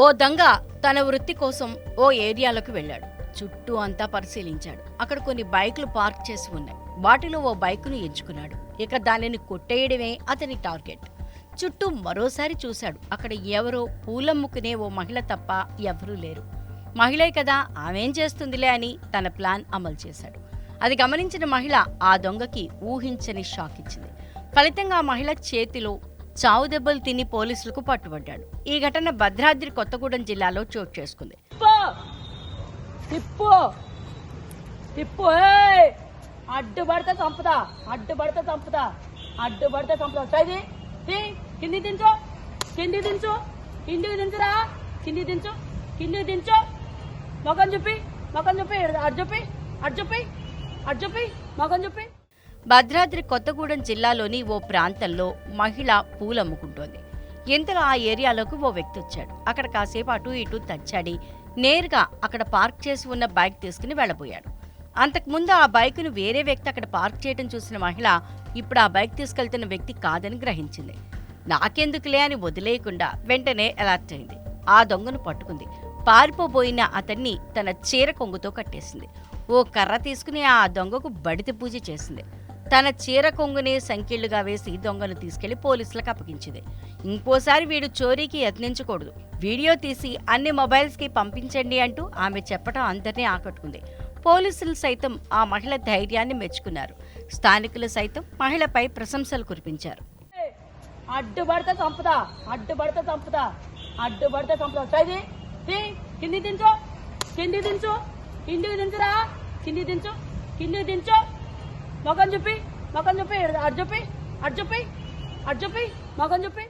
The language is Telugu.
ఓ దొంగ తన వృత్తి కోసం ఓ ఏరియాలోకి వెళ్ళాడు. చుట్టూ అంతా పరిశీలించాడు. అక్కడ కొన్ని బైకులు పార్క్ చేసి ఉన్నాయి. వాటిలో ఓ బైకును ఎంచుకున్నాడు. ఇక దానిని కొట్టేయడమే అతని టార్గెట్. చుట్టూ మరోసారి చూశాడు. అక్కడ ఎవరో పూలమ్ముకునే ఓ మహిళ తప్ప ఎవరూ లేరు. మహిళే కదా ఆమెం చేస్తుందిలే అని తన ప్లాన్ అమలు చేశాడు. అది గమనించిన మహిళ ఆ దొంగకి ఊహించని షాక్ ఇచ్చింది. ఫలితంగా ఆ మహిళ చేతిలో చావు దెబ్బలు తిని పోలీసులకు పట్టుబడ్డాడు. ఈ ఘటన భద్రాద్రి కొత్తగూడెం జిల్లాలో చోటు చేసుకుంది. తిప్పు! తిప్పు! తిప్పు! అడ్డు పడితే చంపుతా. అడ్డు పడితే చంపుతా. అడ్డు పడితే చంపుతా. చది కింది దించు. కింది దించు. కిందికి దించురా. కింది దించు. కింది దించు. మొఖం చూపి. మొఖం చూపి. అడ్డు చూపి. అడ్డు చూపి. అడ్డు చూపి. మొఖం చూపి. భద్రాద్రి కొత్తగూడెం జిల్లాలోని ఓ ప్రాంతంలో మహిళ పూలమ్ముకుంటోంది ఇంతలో ఆ ఏరియాలోకి ఓ వ్యక్తి వచ్చాడు. అక్కడ కాసేపు అటు ఇటు తచ్చాడి నేరుగా అక్కడ పార్క్ చేసి ఉన్న బైక్ తీసుకుని వెళ్ళబోయాడు. అంతకుముందు ఆ బైకును వేరే వ్యక్తి అక్కడ పార్క్ చేయడం చూసిన మహిళ ఇప్పుడు ఆ బైక్ తీసుకెళ్తున్న వ్యక్తి కాదని గ్రహించింది. నాకెందుకులే అని వదిలేయకుండా వెంటనే అలర్ట్ అయింది. ఆ దొంగను పట్టుకుంది. పారిపోబోయిన అతన్ని తన చీర కొంగుతో కట్టేసింది. ఓ కర్ర తీసుకుని ఆ దొంగకు బడిత పూజ చేసింది. తన చీర కొంగుని సంకీళ్ళుగా వేసి దొంగను తీసుకెళ్ళి పోలీసులకు అప్పగించింది. ఇంకోసారి వీడు చోరీకి యత్నించకూడదు. వీడియో తీసి అన్ని మొబైల్స్కి పంపించండి అంటూ ఆమె చెప్పడం అందరినీ ఆకట్టుకుంది. పోలీసులు సైతం ఆ మహిళ ధైర్యాన్ని మెచ్చుకున్నారు. స్థానికులు సైతం మహిళపై ప్రశంసలు కురిపించారు. ఏయ్! చంపుతా అడ్డుపడితే చంపుతా చంపుతా. చది కింది దించు కింది దించు కిందికి దించురా కింది దించు కింది దించు. మొఖం చూపి మొఖం చూపి అడ్డు చూపి అడ్డు చూపి అడ్డు చూపి మొఖం చూపి.